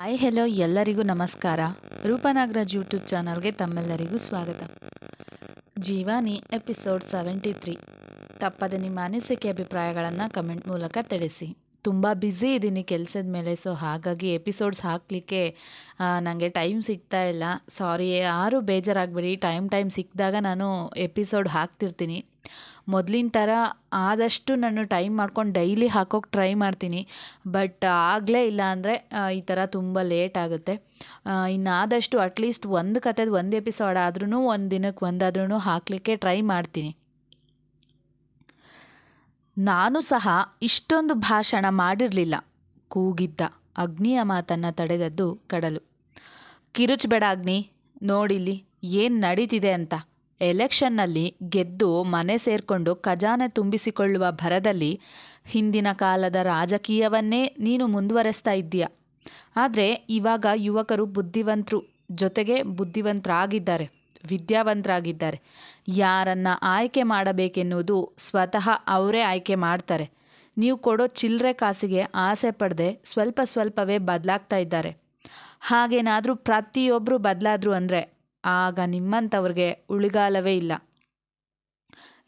Hi hello ಎಲ್ಲರಿಗೂ ನಮಸ್ಕಾರ. ರೂಪನಾಗರಾಜ್ YouTube ಚಾನಲ್ಗೆ ತಮ್ಮೆಲ್ಲರಿಗೂ ಸ್ವಾಗತ. ಜೀವಾನಿ ಎಪಿಸೋಡ್ ಸೆವೆಂಟಿ ತ್ರೀ ತಪ್ಪದೆ ನಿಮ್ಮ ಅನಿಸಿಕೆ ಅಭಿಪ್ರಾಯಗಳನ್ನು ಕಮೆಂಟ್ ಮೂಲಕ ತಿಳಿಸಿ. ತುಂಬ ಬ್ಯುಸಿ ಇದ್ದೀನಿ ಕೆಲಸದ ಮೇಲೆ ಸೊ ಹಾಗಾಗಿ ಎಪಿಸೋಡ್ಸ್ ಹಾಕಲಿಕ್ಕೆ ನನಗೆ ಟೈಮ್ ಸಿಗ್ತಾ ಇಲ್ಲ. ಸಾರಿ ಯಾರೂ ಬೇಜಾರಾಗಬೇಡಿ. ಟೈಮ್ ಟೈಮ್ ಸಿಕ್ಕಿದಾಗ ನಾನು ಎಪಿಸೋಡ್ ಹಾಕ್ತಿರ್ತೀನಿ. ಮೊದಲಿನ ಥರ ಆದಷ್ಟು ನಾನು ಟೈಮ್ ಮಾಡ್ಕೊಂಡು ಡೈಲಿ ಹಾಕೋಕ್ಕೆ ಟ್ರೈ ಮಾಡ್ತೀನಿ. ಬಟ್ ಆಗಲೇ ಇಲ್ಲ ಅಂದರೆ ಈ ಥರ ತುಂಬ ಲೇಟ್ ಆಗುತ್ತೆ. ಇನ್ನು ಆದಷ್ಟು ಅಟ್ಲೀಸ್ಟ್ ಒಂದು ಕತೆದು ಒಂದು ಎಪಿಸೋಡ್ ಆದ್ರೂ ಒಂದು ದಿನಕ್ಕೆ ಒಂದಾದ್ರೂ ಹಾಕಲಿಕ್ಕೆ ಟ್ರೈ ಮಾಡ್ತೀನಿ. ನಾನು ಸಹ ಇಷ್ಟೊಂದು ಭಾಷಣ ಮಾಡಿರಲಿಲ್ಲ. ಕೂಗಿದ್ದ. ಅಗ್ನಿಯ ಮಾತನ್ನು ತಡೆದದ್ದು ಕಡಲು. ಕಿರುಚಬೇಡ ಅಗ್ನಿ. ನೋಡಿಲ್ಲಿ ಏನು ನಡೀತಿದೆ ಅಂತ. ಎಲೆಕ್ಷನ್ನಲ್ಲಿ ಗೆದ್ದು ಮನೆ ಸೇರಿಕೊಂಡು ಖಜಾನೆ ತುಂಬಿಸಿಕೊಳ್ಳುವ ಭರದಲ್ಲಿ ಹಿಂದಿನ ಕಾಲದ ರಾಜಕೀಯವನ್ನೇ ನೀನು ಮುಂದುವರೆಸ್ತಾ ಇದ್ದೀಯ? ಆದರೆ ಇವಾಗ ಯುವಕರು ಬುದ್ಧಿವಂತರು ಜೊತೆಗೆ ಬುದ್ಧಿವಂತರಾಗಿದ್ದಾರೆ, ವಿದ್ಯಾವಂತರಾಗಿದ್ದಾರೆ. ಯಾರನ್ನು ಆಯ್ಕೆ ಮಾಡಬೇಕೆನ್ನುವುದು ಸ್ವತಃ ಅವರೇ ಆಯ್ಕೆ ಮಾಡ್ತಾರೆ. ನೀವು ಕೊಡೋ ಚಿಲ್ಲರೆ ಕಾಸಿಗೆ ಆಸೆ ಪಡದೆ ಸ್ವಲ್ಪ ಸ್ವಲ್ಪವೇ ಬದಲಾಗ್ತಾ ಇದ್ದಾರೆ. ಹಾಗೇನಾದರೂ ಪ್ರತಿಯೊಬ್ಬರು ಬದಲಾದ್ರು ಅಂದರೆ ಆಗ ನಿಮ್ಮಂಥವ್ರಿಗೆ ಉಳಿಗಾಲವೇ ಇಲ್ಲ.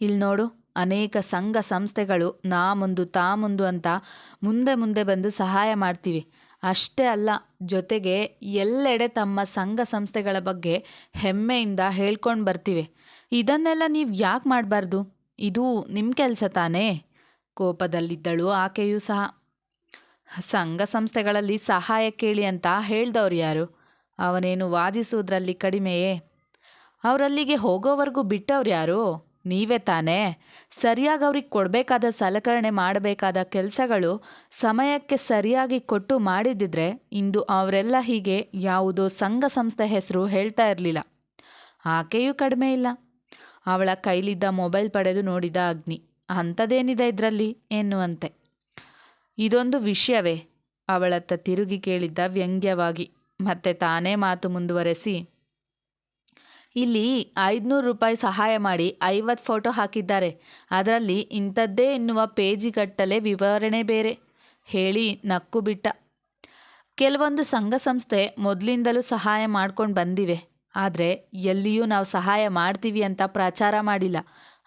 ಇಲ್ಲಿ ನೋಡು, ಅನೇಕ ಸಂಘ ಸಂಸ್ಥೆಗಳು ನಾ ಮುಂದು ತಾ ಮುಂದು ಅಂತ ಮುಂದೆ ಮುಂದೆ ಬಂದು ಸಹಾಯ ಮಾಡ್ತೀವಿ. ಅಷ್ಟೇ ಅಲ್ಲ, ಜೊತೆಗೆ ಎಲ್ಲೆಡೆ ತಮ್ಮ ಸಂಘ ಸಂಸ್ಥೆಗಳ ಬಗ್ಗೆ ಹೆಮ್ಮೆಯಿಂದ ಹೇಳ್ಕೊಂಡು ಬರ್ತೀವಿ. ಇದನ್ನೆಲ್ಲ ನೀವು ಯಾಕೆ ಮಾಡಬಾರ್ದು? ಇದು ನಿಮ್ಮ ಕೆಲಸ ತಾನೇ? ಕೋಪದಲ್ಲಿದ್ದಳು ಆಕೆಯೂ ಸಹ. ಸಂಘ ಸಂಸ್ಥೆಗಳಲ್ಲಿ ಸಹಾಯ ಕೇಳಿ ಅಂತ ಹೇಳ್ದವ್ರು ಯಾರು? ಅವನೇನು ವಾದಿಸುವುದರಲ್ಲಿ ಕಡಿಮೆಯೇ? ಅವರಲ್ಲಿಗೆ ಹೋಗೋವರೆಗೂ ಬಿಟ್ಟವ್ರು ಯಾರು? ನೀವೇ ತಾನೇ. ಸರಿಯಾಗಿ ಅವ್ರಿಗೆ ಕೊಡಬೇಕಾದ ಸಲಕರಣೆ ಮಾಡಬೇಕಾದ ಕೆಲಸಗಳು ಸಮಯಕ್ಕೆ ಸರಿಯಾಗಿ ಕೊಟ್ಟು ಮಾಡಿದ್ದಿದ್ರೆ ಇಂದು ಅವರೆಲ್ಲ ಹೀಗೆ ಯಾವುದೋ ಸಂಘ ಸಂಸ್ಥೆ ಹೆಸರು ಹೇಳ್ತಾ ಇರಲಿಲ್ಲ. ಆಕೆಯೂ ಕಡಿಮೆ ಇಲ್ಲ. ಅವಳ ಕೈಲಿದ್ದ ಮೊಬೈಲ್ ಪಡೆದು ನೋಡಿದ ಅಗ್ನಿ. ಅಂಥದ್ದೇನಿದೆ ಇದರಲ್ಲಿ ಎನ್ನುವಂತೆ. ಇದೊಂದು ವಿಷಯವೇ? ಅವಳತ್ತ ತಿರುಗಿ ಕೇಳಿದ್ದ ವ್ಯಂಗ್ಯವಾಗಿ. ಮತ್ತೆ ತಾನೇ ಮಾತು ಮುಂದುವರೆಸಿ. ಇಲ್ಲಿ ಐದುನೂರು ರೂಪಾಯಿ ಸಹಾಯ ಮಾಡಿ ಐವತ್ತು ಫೋಟೋ ಹಾಕಿದ್ದಾರೆ. ಅದರಲ್ಲಿ ಇಂಥದ್ದೇ ಎನ್ನುವ ಪೇಜಿಗಟ್ಟಲೆ ವಿವರಣೆ ಬೇರೆ. ಹೇಳಿ ನಕ್ಕು ಬಿಟ್ಟ. ಕೆಲವೊಂದು ಸಂಘ ಸಂಸ್ಥೆ ಮೊದಲಿಂದಲೂ ಸಹಾಯ ಮಾಡ್ಕೊಂಡು ಬಂದಿವೆ. ಆದರೆ ಎಲ್ಲಿಯೂ ನಾವು ಸಹಾಯ ಮಾಡ್ತೀವಿ ಅಂತ ಪ್ರಚಾರ ಮಾಡಿಲ್ಲ.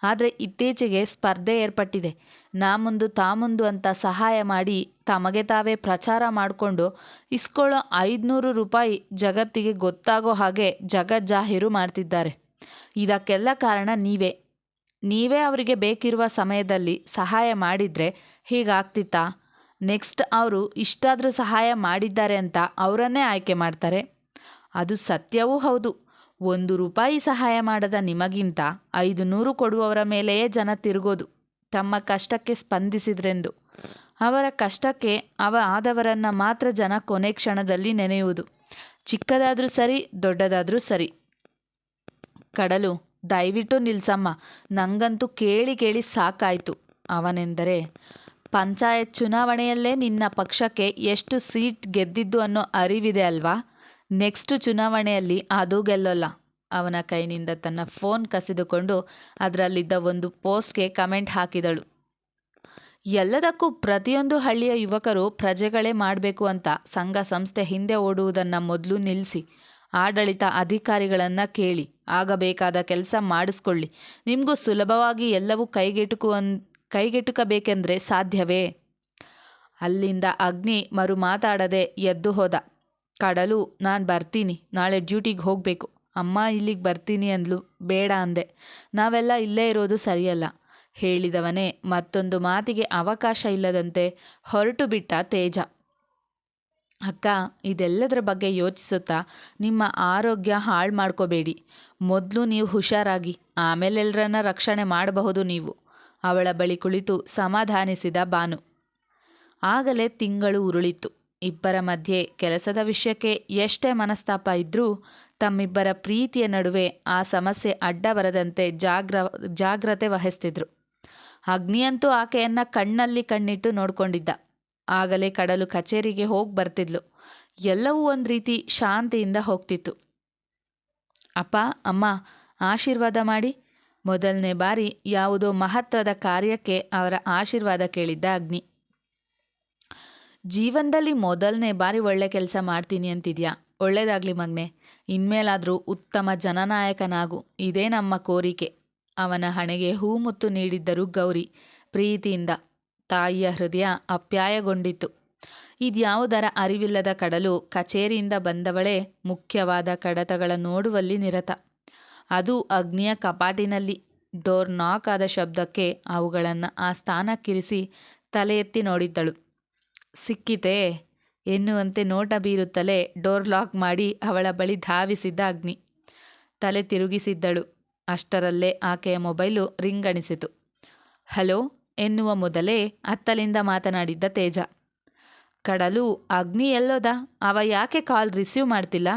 ಆದರೆ ಇತ್ತೀಚೆಗೆ ಸ್ಪರ್ಧೆ ಏರ್ಪಟ್ಟಿದೆ. ನಾ ಮುಂದು ತಾ ಮುಂದು ಅಂತ ಸಹಾಯ ಮಾಡಿ ತಮಗೆ ತಾವೇ ಪ್ರಚಾರ ಮಾಡಿಕೊಂಡು ಇಸ್ಕೊಳ್ಳೋ ಐದುನೂರು ರೂಪಾಯಿ ಜಗತ್ತಿಗೆ ಗೊತ್ತಾಗೋ ಹಾಗೆ ಜಗಜ್ಜಾಹೀರು ಮಾಡ್ತಿದ್ದಾರೆ. ಇದಕ್ಕೆಲ್ಲ ಕಾರಣ ನೀವೇ. ನೀವೇ ಅವರಿಗೆ ಬೇಕಿರುವ ಸಮಯದಲ್ಲಿ ಸಹಾಯ ಮಾಡಿದರೆ ಹೀಗಾಗ್ತಿತ್ತಾ? ನೆಕ್ಸ್ಟ್ ಅವರು ಇಷ್ಟಾದರೂ ಸಹಾಯ ಮಾಡಿದ್ದಾರೆ ಅಂತ ಅವರನ್ನೇ ಆಯ್ಕೆ ಮಾಡ್ತಾರೆ. ಅದು ಸತ್ಯವೂ ಹೌದು. ಒಂದು ರೂಪಾಯಿ ಸಹಾಯ ಮಾಡದ ನಿಮಗಿಂತ ಐದು ನೂರು ಕೊಡುವವರ ಮೇಲೆಯೇ ಜನ ತಿರುಗೋದು, ತಮ್ಮ ಕಷ್ಟಕ್ಕೆ ಸ್ಪಂದಿಸಿದ್ರೆಂದು. ಅವರ ಕಷ್ಟಕ್ಕೆ ಅವ ಆದವರನ್ನು ಮಾತ್ರ ಜನ ಕೊನೆ ಕ್ಷಣದಲ್ಲಿ ನೆನೆಯುವುದು. ಚಿಕ್ಕದಾದರೂ ಸರಿ, ದೊಡ್ಡದಾದರೂ ಸರಿ. ಕಡಲು, ದಯವಿಟ್ಟು ನಿಲ್ಸಮ್ಮ, ನಂಗಂತೂ ಕೇಳಿ ಕೇಳಿ ಸಾಕಾಯಿತು. ಅವನೆಂದರೆ, ಪಂಚಾಯತ್ ಚುನಾವಣೆಯಲ್ಲೇ ನಿನ್ನ ಪಕ್ಷಕ್ಕೆ ಎಷ್ಟು ಸೀಟ್ ಗೆದ್ದಿದ್ದು ಅನ್ನೋ ಅರಿವಿದೆ ಅಲ್ವಾ? ನೆಕ್ಸ್ಟ್ ಚುನಾವಣೆಯಲ್ಲಿ ಅದು ಗೆಲ್ಲೋಲ್ಲ. ಅವನ ಕೈನಿಂದ ತನ್ನ ಫೋನ್ ಕಸಿದುಕೊಂಡು ಅದರಲ್ಲಿದ್ದ ಒಂದು ಪೋಸ್ಟ್ಗೆ ಕಮೆಂಟ್ ಹಾಕಿದಳು. ಎಲ್ಲದಕ್ಕೂ ಪ್ರತಿಯೊಂದು ಹಳ್ಳಿಯ ಯುವಕರು ಪ್ರಜೆಗಳೇ ಮಾಡಬೇಕು ಅಂತ ಸಂಘ ಸಂಸ್ಥೆ ಹಿಂದೆ ಓಡುವುದನ್ನು ಮೊದಲು ನಿಲ್ಲಿಸಿ ಆಡಳಿತ ಅಧಿಕಾರಿಗಳನ್ನು ಕೇಳಿ, ಆಗಬೇಕಾದ ಕೆಲಸ ಮಾಡಿಸ್ಕೊಳ್ಳಿ. ನಿಮಗೂ ಸುಲಭವಾಗಿ ಎಲ್ಲವೂ ಕೈಗೆಟುಕುವನ್ ಕೈಗೆಟುಕಬೇಕೆಂದರೆ ಸಾಧ್ಯವೇ? ಅಲ್ಲಿಂದ ಅಗ್ನಿ ಮರು ಮಾತಾಡದೆ ಎದ್ದು ಹೋದ. ಕಡಲು ನಾನು ಬರ್ತೀನಿ. ನಾಳೆ ಡ್ಯೂಟಿಗೆ ಹೋಗಬೇಕು. ಅಮ್ಮ ಇಲ್ಲಿಗೆ ಬರ್ತೀನಿ ಅಂದ್ಲು. ಬೇಡ ಅಂದೆ. ನಾವೆಲ್ಲ ಇಲ್ಲೇ ಇರೋದು ಸರಿಯಲ್ಲ. ಹೇಳಿದವನೇ ಮತ್ತೊಂದು ಮಾತಿಗೆ ಅವಕಾಶ ಇಲ್ಲದಂತೆ ಹೊರಟು ಬಿಟ್ಟ ತೇಜ. ಅಕ್ಕ, ಇದೆಲ್ಲದರ ಬಗ್ಗೆ ಯೋಚಿಸುತ್ತಾ ನಿಮ್ಮ ಆರೋಗ್ಯ ಹಾಳು ಮಾಡ್ಕೋಬೇಡಿ. ಮೊದಲು ನೀವು ಹುಷಾರಾಗಿ, ಆಮೇಲೆ ಎಲ್ಲರನ್ನ ರಕ್ಷಣೆ ಮಾಡಬಹುದು ನೀವು. ಅವಳ ಬಳಿ ಕುಳಿತು ಸಮಾಧಾನಿಸಿದ ಬಾನು ಆಗಲೇ ತಿಂಗಳು ಉರುಳಿತು ಇಬ್ಬರ ಮಧ್ಯೆ ಕೆಲಸದ ವಿಷಯಕ್ಕೆ ಎಷ್ಟೇ ಮನಸ್ತಾಪ ಇದ್ದರೂ ತಮ್ಮಿಬ್ಬರ ಪ್ರೀತಿಯ ನಡುವೆ ಆ ಸಮಸ್ಯೆ ಅಡ್ಡ ಬರದಂತೆ ಜಾಗ್ರ, ಜಾಗ್ರತೆ ವಹಿಸ್ತಿದ್ರು. ಅಗ್ನಿಯಂತೂ ಆಕೆಯನ್ನು ಕಣ್ಣಲ್ಲಿ ಕಣ್ಣಿಟ್ಟು ನೋಡ್ಕೊಂಡಿದ್ದ. ಆಗಲೇ ಕಡಲು ಕಚೇರಿಗೆ ಹೋಗಿ ಬರ್ತಿದ್ಲು. ಎಲ್ಲವೂ ಒಂದು ರೀತಿ ಶಾಂತಿಯಿಂದ ಹೋಗ್ತಿತ್ತು. ಅಪ್ಪ, ಅಮ್ಮ, ಆಶೀರ್ವಾದ ಮಾಡಿ. ಮೊದಲನೇ ಬಾರಿ ಯಾವುದೋ ಮಹತ್ವದ ಕಾರ್ಯಕ್ಕೆ ಅವರ ಆಶೀರ್ವಾದ ಕೇಳಿದ್ದ ಅಗ್ನಿ. ಜೀವನದಲ್ಲಿ ಮೊದಲನೇ ಬಾರಿ ಒಳ್ಳೆ ಕೆಲಸ ಮಾಡ್ತೀನಿ ಅಂತಿದ್ಯಾ? ಒಳ್ಳೇದಾಗಲಿ ಮಗ್ನೆ. ಇನ್ಮೇಲಾದರೂ ಉತ್ತಮ ಜನನಾಯಕನಾಗು. ಇದೇ ನಮ್ಮ ಕೋರಿಕೆ. ಅವನ ಹಣೆಗೆ ಹೂಮುತ್ತು ನೀಡಿದ್ದರು ಗೌರಿ. ಪ್ರೀತಿಯಿಂದ, ತಾಯಿಯ ಹೃದಯ ಅಪ್ಯಾಯಗೊಂಡಿತ್ತು. ಇದ್ಯಾವುದರ ಅರಿವಿಲ್ಲದ ಕಡಲು ಕಚೇರಿಯಿಂದ ಬಂದವಳೇ ಮುಖ್ಯವಾದ ಕಡತಗಳ ನೋಡುವಲ್ಲಿ ನಿರತ. ಅದು ಅಗ್ನಿಯ ಕಪಾಟಿನಲ್ಲಿ ಡೋರ್ ನಾಕ್ ಆದ ಶಬ್ದಕ್ಕೆ ಅವುಗಳನ್ನು ಆ ಸ್ಥಾನಕ್ಕಿರಿಸಿ ತಲೆ ಎತ್ತಿ ನೋಡಿದ್ದಳು. ಸಿಕ್ಕಿತೇ ಎನ್ನುವಂತೆ ನೋಟ ಬೀರುತ್ತಲೇ ಡೋರ್ ಲಾಕ್ ಮಾಡಿ ಅವಳ ಬಳಿ ಧಾವಿಸಿದ್ದ ಅಗ್ನಿ. ತಲೆ ತಿರುಗಿಸಿದ್ದಳು. ಅಷ್ಟರಲ್ಲೇ ಆಕೆಯ ಮೊಬೈಲು ರಿಂಗಣಿಸಿತು ಹಲೋ ಎನ್ನುವ ಮೊದಲೇ ಅತ್ತಲಿಂದ ಮಾತನಾಡಿದ್ದ ತೇಜ. ಕಡಲು, ಅಗ್ನಿ ಎಲ್ಲೋದ? ಅವ ಯಾಕೆ ಕಾಲ್ ರಿಸೀವ್ ಮಾಡ್ತಿಲ್ಲ?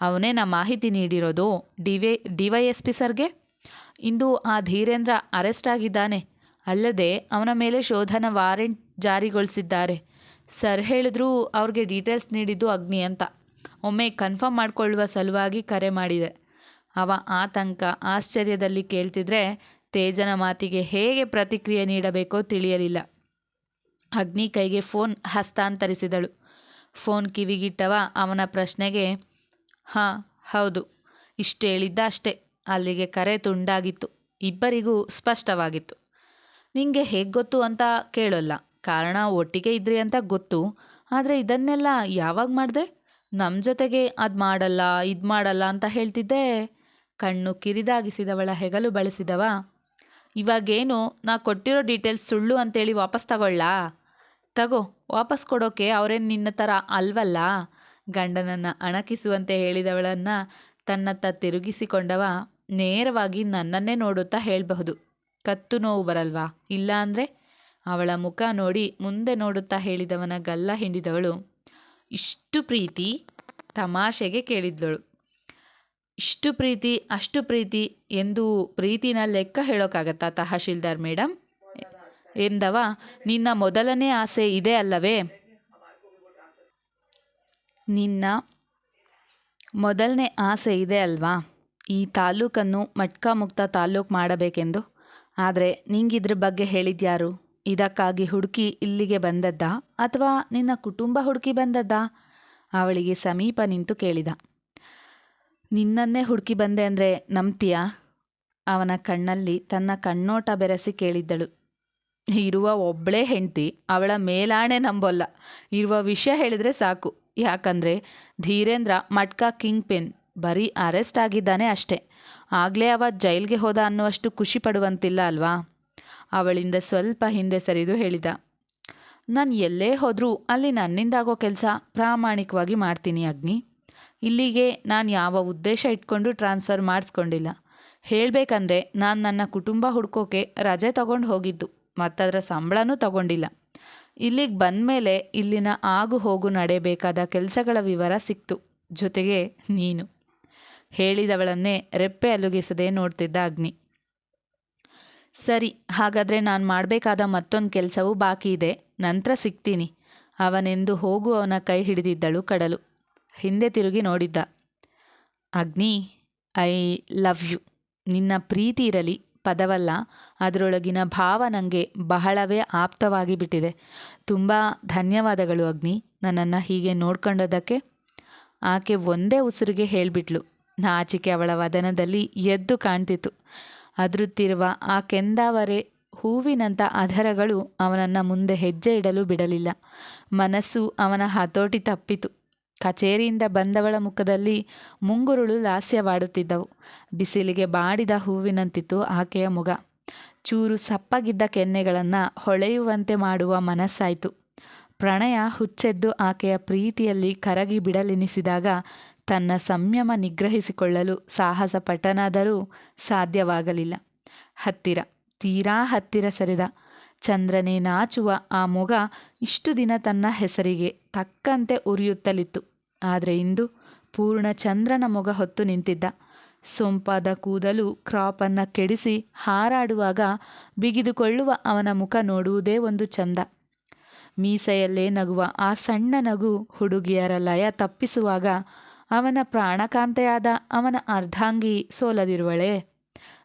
ಅವನೇ ನಾ ಮಾಹಿತಿ ನೀಡಿರೋದು ಡಿವೈ ಡಿ ಎಸ್ ಪಿ ಸರ್ಗೆ? ಇಂದು ಆ ಧೀರೇಂದ್ರ ಅರೆಸ್ಟ್ ಆಗಿದ್ದಾನೆ. ಅಲ್ಲದೆ ಅವನ ಮೇಲೆ ಶೋಧನ ವಾರೆಂಟ್ ಜಾರಿಗೊಳಿಸಿದ್ದಾರೆ. ಸರ್ ಹೇಳಿದ್ರು ಅವ್ರಿಗೆ ಡೀಟೇಲ್ಸ್ ನೀಡಿದ್ದು ಅಗ್ನಿ ಅಂತ. ಒಮ್ಮೆ ಕನ್ಫರ್ಮ್ ಮಾಡಿಕೊಳ್ಳುವ ಸಲುವಾಗಿ ಕರೆ ಮಾಡಿದೆ. ಅವ ಆತಂಕ, ಆಶ್ಚರ್ಯದಲ್ಲಿ ಕೇಳ್ತಿದ್ರೆ ತೇಜನ ಮಾತಿಗೆ ಹೇಗೆ ಪ್ರತಿಕ್ರಿಯೆ ನೀಡಬೇಕೋ ತಿಳಿಯಲಿಲ್ಲ. ಅಗ್ನಿ ಕೈಗೆ ಫೋನ್ ಹಸ್ತಾಂತರಿಸಿದಳು. ಫೋನ್ ಕಿವಿಗಿಟ್ಟವ ಅವನ ಪ್ರಶ್ನೆಗೆ, ಹಾಂ, ಹೌದು ಇಷ್ಟು ಹೇಳಿದ್ದ ಅಷ್ಟೇ. ಅಲ್ಲಿಗೆ ಕರೆ ತುಂಡಾಗಿತ್ತು. ಇಬ್ಬರಿಗೂ ಸ್ಪಷ್ಟವಾಗಿತ್ತು. ನಿಂಗೆ ಹೇಗೆ ಗೊತ್ತು ಅಂತ ಕೇಳೋಲ್ಲ. ಕಾರಣ ಒಟ್ಟಿಗೆ ಇದ್ರಿ ಅಂತ ಗೊತ್ತು. ಆದರೆ ಇದನ್ನೆಲ್ಲ ಯಾವಾಗ ಮಾಡಿದೆ? ನಮ್ಮ ಜೊತೆಗೆ ಅದು ಮಾಡಲ್ಲ, ಇದು ಮಾಡಲ್ಲ ಅಂತ ಹೇಳ್ತಿದ್ದೆ. ಕಣ್ಣು ಕಿರಿದಾಗಿಸಿದವಳ, ಹೆಗಲು ಬಳಸಿದವ. ಇವಾಗೇನು? ನಾ ಕೊಟ್ಟಿರೋ ಡೀಟೇಲ್ಸ್ ಸುಳ್ಳು ಅಂತೇಳಿ ವಾಪಸ್ ತಗೊಳ್ಳಾ? ತಗೋ, ವಾಪಸ್ ಕೊಡೋಕೆ ಅವರೇನು ನಿನ್ನ ಥರ ಅಲ್ವಲ್ಲ? ಗಂಡನನ್ನು ಅಣಕಿಸುವಂತೆ ಹೇಳಿದವಳನ್ನು ತನ್ನತ್ತ ತಿರುಗಿಸಿಕೊಂಡವ ನೇರವಾಗಿ ನನ್ನನ್ನೇ ನೋಡುತ್ತಾ ಹೇಳಬಹುದು. ಕತ್ತು ನೋವು ಬರಲ್ವಾ? ಇಲ್ಲ ಅಂದರೆ? ಅವಳ ಮುಖ ನೋಡಿ ಮುಂದೆ ನೋಡುತ್ತಾ ಹೇಳಿದವನ ಗಲ್ಲ ಹಿಂಡಿದವಳು. ಇಷ್ಟು ಪ್ರೀತಿ? ತಮಾಷೆಗೆ ಕೇಳಿದ್ದಳು ಇಷ್ಟು ಪ್ರೀತಿ, ಅಷ್ಟು ಪ್ರೀತಿ ಎಂದು ಪ್ರೀತಿನ ಲೆಕ್ಕ ಹೇಳೋಕ್ಕಾಗತ್ತಾ ತಹಶೀಲ್ದಾರ್ ಮೇಡಮ್ ಎಂದವ, ನಿನ್ನ ಮೊದಲನೇ ಆಸೆ ಇದೆ ಅಲ್ಲವೇ? ನಿನ್ನ ಮೊದಲನೇ ಆಸೆ ಇದೆ ಅಲ್ವಾ? ಈ ತಾಲೂಕನ್ನು ಮಟ್ಕಾ ಮುಕ್ತ ತಾಲೂಕು ಮಾಡಬೇಕೆಂದು. ಆದರೆ ನಿಂಗಿದ್ರ ಬಗ್ಗೆ ಹೇಳಿದ್ಯಾರು? ಇದಕ್ಕಾಗಿ ಹುಡುಕಿ ಇಲ್ಲಿಗೆ ಬಂದದ್ದಾ ಅಥವಾ ನಿನ್ನ ಕುಟುಂಬ ಹುಡುಕಿ ಬಂದದ್ದಾ? ಅವಳಿಗೆ ಸಮೀಪ ನಿಂತು ಕೇಳಿದ. ನಿನ್ನನ್ನೇ ಹುಡುಕಿ ಬಂದೆ ಅಂದರೆ ನಂಬ್ತೀಯಾ? ಅವನ ಕಣ್ಣಲ್ಲಿ ತನ್ನ ಕಣ್ಣೋಟ ಬೆರೆಸಿ ಕೇಳಿದ್ದಳು. ಇರುವ ಒಬ್ಬಳೇ ಹೆಂಡತಿ ಅವಳ ಮೇಲಾಣೆ ನಂಬೋಲ್ಲ. ಇರುವ ವಿಷಯ ಹೇಳಿದರೆ ಸಾಕು. ಯಾಕಂದರೆ ಧೀರೇಂದ್ರ ಮಟ್ಕಾ ಕಿಂಗ್ ಪೆನ್ ಬರೀ ಅರೆಸ್ಟ್ ಆಗಿದ್ದಾನೆ ಅಷ್ಟೇ. ಆಗಲೇ ಅವ ಜೈಲ್ಗೆ ಹೋದ ಅನ್ನುವಷ್ಟು ಖುಷಿ ಪಡುವಂತಿಲ್ಲ ಅಲ್ವಾ? ಅವಳಿಂದ ಸ್ವಲ್ಪ ಹಿಂದೆ ಸರಿದು ಹೇಳಿದ, ನಾನು ಎಲ್ಲೇ ಹೋದರೂ ಅಲ್ಲಿ ನನ್ನಿಂದಾಗೋ ಕೆಲಸ ಪ್ರಾಮಾಣಿಕವಾಗಿ ಮಾಡ್ತೀನಿ ಅಗ್ನಿ. ಇಲ್ಲಿಗೆ ನಾನು ಯಾವ ಉದ್ದೇಶ ಇಟ್ಕೊಂಡು ಟ್ರಾನ್ಸ್ಫರ್ ಮಾಡಿಸ್ಕೊಂಡಿಲ್ಲ. ಹೇಳಬೇಕಂದ್ರೆ ನಾನು ನನ್ನ ಕುಟುಂಬ ಹುಡ್ಕೋಕೆ ರಜೆ ತಗೊಂಡು ಹೋಗಿದ್ದು, ಮತ್ತದರ ಸಂಬಳನೂ ತಗೊಂಡಿಲ್ಲ. ಇಲ್ಲಿಗೆ ಬಂದಮೇಲೆ ಇಲ್ಲಿನ ಆಗು ಹೋಗು ನಡೆಯಬೇಕಾದ ಕೆಲಸಗಳ ವಿವರ ಸಿಕ್ತು, ಜೊತೆಗೆ ನೀನು. ಹೇಳಿದವಳನ್ನೇ ರೆಪ್ಪೆ ಅಲುಗಿಸದೆ ನೋಡ್ತಿದ್ದ ಅಗ್ನಿ. ಸರಿ, ಹಾಗಾದರೆ ನಾನು ಮಾಡಬೇಕಾದ ಮತ್ತೊಂದು ಕೆಲಸವೂ ಬಾಕಿ ಇದೆ. ನಂತರ ಸಿಗ್ತೀನಿ. ಅವನೆಂದು ಹೋಗುವವನ ಕೈ ಹಿಡಿದಿದ್ದಳು ಕಡಲು. ಹಿಂದೆ ತಿರುಗಿ ನೋಡಿದ್ದ. ಅಗ್ನಿ, ಐ ಲವ್ ಯು. ನಿನ್ನ ಪ್ರೀತಿ ಇರಲಿ, ಪದವಲ್ಲ. ಅದರೊಳಗಿನ ಭಾವ ನನಗೆ ಬಹಳವೇ ಆಪ್ತವಾಗಿ ಬಿಟ್ಟಿದೆ. ತುಂಬ ಧನ್ಯವಾದಗಳು ಅಗ್ನಿ. ನನ್ನನ್ನು ಹೀಗೆ ನೋಡ್ಕೊಂಡೋದಕ್ಕೆ ಆಕೆ ಒಂದೇ ಉಸಿರಿಗೆ ಹೇಳಿಬಿಟ್ಲು. ನಾಚಿಕೆ ಅವಳ ವದನದಲ್ಲಿ ಎದ್ದು ಕಾಣ್ತಿತ್ತು. ಅದರುತ್ತಿರುವ ಆ ಕೆಂದಾವರೆ ಹೂವಿನಂಥ ಅಧರಗಳು ಅವನನ್ನು ಮುಂದೆ ಹೆಜ್ಜೆ ಇಡಲು ಬಿಡಲಿಲ್ಲ. ಮನಸ್ಸು ಅವನ ಹತೋಟಿ ತಪ್ಪಿತು. ಕಚೇರಿಯಿಂದ ಬಂದವಳ ಮುಖದಲ್ಲಿ ಮುಂಗುರುಳು ಲಾಸ್ಯವಾಡುತ್ತಿದ್ದವು. ಬಿಸಿಲಿಗೆ ಬಾಡಿದ ಹೂವಿನಂತಿತ್ತು ಆಕೆಯ ಮುಗ ಚೂರು ಸಪ್ಪಗಿದ್ದ ಕೆನ್ನೆಗಳನ್ನು ಹೊಳೆಯುವಂತೆ ಮಾಡುವ ಮನಸ್ಸಾಯಿತು. ಪ್ರಣಯ ಹುಚ್ಚೆದ್ದು ಆಕೆಯ ಪ್ರೀತಿಯಲ್ಲಿ ಕರಗಿ ಬಿಡಲೆನಿಸಿದಾಗ ತನ್ನ ಸಂಯಮ ನಿಗ್ರಹಿಸಿಕೊಳ್ಳಲು ಸಾಹಸ ಪಟ್ಟನಾದರೂ ಸಾಧ್ಯವಾಗಲಿಲ್ಲ. ಹತ್ತಿರ, ತೀರಾ ಹತ್ತಿರ ಸರಿದ. ಚಂದ್ರನೇ ನಾಚುವ ಆ ಮೊಗ ಇಷ್ಟು ದಿನ ತನ್ನ ಹೆಸರಿಗೆ ತಕ್ಕಂತೆ ಉರಿಯುತ್ತಲಿತ್ತು. ಆದರೆ ಇಂದು ಪೂರ್ಣ ಚಂದ್ರನ ಮೊಗ ಹೊತ್ತು ನಿಂತಿದ್ದ. ಸೊಂಪಾದ ಕೂದಲು ಕ್ರಾಪನ್ನು ಕೆಡಿಸಿ ಹಾರಾಡುವಾಗ ಬಿಗಿದುಕೊಳ್ಳುವ ಅವನ ಮುಖ ನೋಡುವುದೇ ಒಂದು ಚಂದ. ಮೀಸೆಯಲ್ಲೇ ನಗುವ ಆ ಸಣ್ಣ ನಗು ಹುಡುಗಿಯರ ಲಯ ತಪ್ಪಿಸುವಾಗ ಅವನ ಪ್ರಾಣಕಾಂತೆಯಾದ ಅವನ ಅರ್ಧಾಂಗಿ ಸೋಲದಿರುವಳೆ.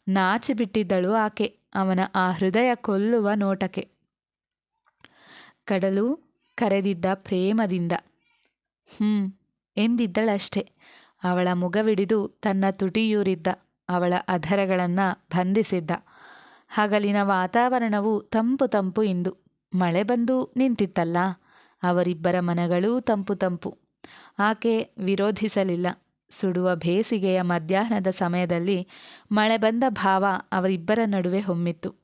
ನಾಚಿಬಿಟ್ಟಿದ್ದಳು ಆಕೆ, ಅವನ ಆ ಹೃದಯ ಕೊಲ್ಲುವ ನೋಟಕ್ಕೆ. ಕಡಲು ಕರೆದಿದ್ದ ಪ್ರೇಮದಿಂದ. ಹ್ಮ್, ಎಂದಿದ್ದಳಷ್ಟೆ. ಅವಳ ಮುಗವಿಡಿದು ತನ್ನ ತುಟಿಯೂರಿದ್ದ ಅವಳ ಅಧರಗಳನ್ನು ಬಂಧಿಸಿದ್ದ. ಹಗಲಿನ ವಾತಾವರಣವು ತಂಪು ತಂಪು ಇಂದು. ಮಳೆ ಬಂದು ನಿಂತಿತ್ತಲ್ಲ. ಅವರಿಬ್ಬರ ಮನಗಳೂ ತಂಪು ತಂಪು. ಆಕೆ ವಿರೋಧಿಸಲಿಲ್ಲ. ಸುಡುವ ಬೇಸಿಗೆಯ ಮಧ್ಯಾಹ್ನದ ಸಮಯದಲ್ಲಿ ಮಳೆ ಬಂದ ಭಾವ ಅವರಿಬ್ಬರ ನಡುವೆ ಹೊಮ್ಮಿತ್ತು.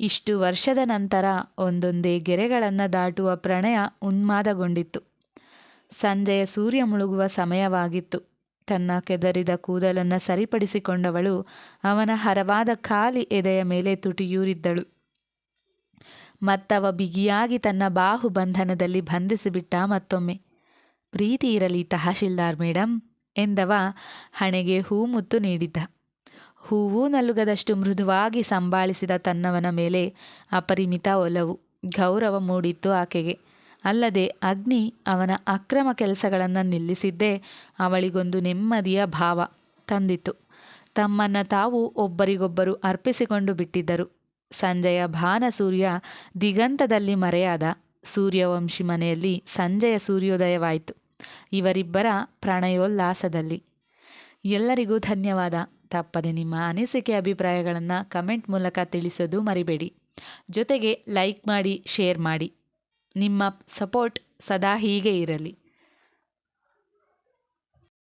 ಇಷ್ಟು ವರ್ಷದ ನಂತರ ಒಂದೊಂದೇ ಗೆರೆಗಳನ್ನು ದಾಟುವ ಪ್ರಣಯ ಉನ್ಮಾದಗೊಂಡಿತ್ತು. ಸಂಜೆಯ ಸೂರ್ಯ ಮುಳುಗುವ ಸಮಯವಾಗಿತ್ತು. ತನ್ನ ಕೆದರಿದ ಕೂದಲನ್ನು ಸರಿಪಡಿಸಿಕೊಂಡವಳು ಅವನ ಹರವಾದ ಖಾಲಿ ಎದೆಯ ಮೇಲೆ ತುಟಿಯೂರಿದ್ದಳು. ಮತ್ತವ ಬಿಗಿಯಾಗಿ ತನ್ನ ಬಾಹು ಬಂಧನದಲ್ಲಿ ಬಂಧಿಸಿಬಿಟ್ಟ ಮತ್ತೊಮ್ಮೆ. ಪ್ರೀತಿ ಇರಲಿ ತಹಶೀಲ್ದಾರ್ ಮೇಡಮ್ ಎಂದವ ಹಣೆಗೆ ಹೂಮುತ್ತು ನೀಡಿದ್ದ. ಹೂವು ನಲುಗದಷ್ಟು ಮೃದುವಾಗಿ ಸಂಭಾಳಿಸಿದ ತನ್ನವನ ಮೇಲೆ ಅಪರಿಮಿತ ಒಲವು ಗೌರವ ಮೂಡಿತ್ತು ಆಕೆಗೆ. ಅಲ್ಲದೆ ಅಗ್ನಿ ಅವನ ಅಕ್ರಮ ಕೆಲಸಗಳನ್ನು ನಿಲ್ಲಿಸಿದ್ದೇ ಅವಳಿಗೊಂದು ನೆಮ್ಮದಿಯ ಭಾವ ತಂದಿತ್ತು. ತಮ್ಮನ್ನು ತಾವು ಒಬ್ಬರಿಗೊಬ್ಬರು ಅರ್ಪಿಸಿಕೊಂಡು ಬಿಟ್ಟಿದ್ದರು. ಸಂಜೆಯ ಭಾನ ಸೂರ್ಯ ದಿಗಂತದಲ್ಲಿ ಮರೆಯಾದ ಸೂರ್ಯವಂಶಿ ಮನೆಯಲ್ಲಿ ಸಂಜೆಯ ಸೂರ್ಯೋದಯವಾಯಿತು. ಇವರಿಬ್ಬರ ಪ್ರಣಯೋಲ್ಲಾಸದಲ್ಲಿ. ಎಲ್ಲರಿಗೂ ಧನ್ಯವಾದ. ತಪ್ಪದೆ ನಿಮ್ಮ ಅನಿಸಿಕೆ ಅಭಿಪ್ರಾಯಗಳನ್ನು ಕಮೆಂಟ್ ಮೂಲಕ ತಿಳಿಸೋದು ಮರಿಬೇಡಿ. ಜೊತೆಗೆ ಲೈಕ್ ಮಾಡಿ, ಶೇರ್ ಮಾಡಿ. ನಿಮ್ಮ ಸಪೋರ್ಟ್ ಸದಾ ಹೀಗೆ ಇರಲಿ.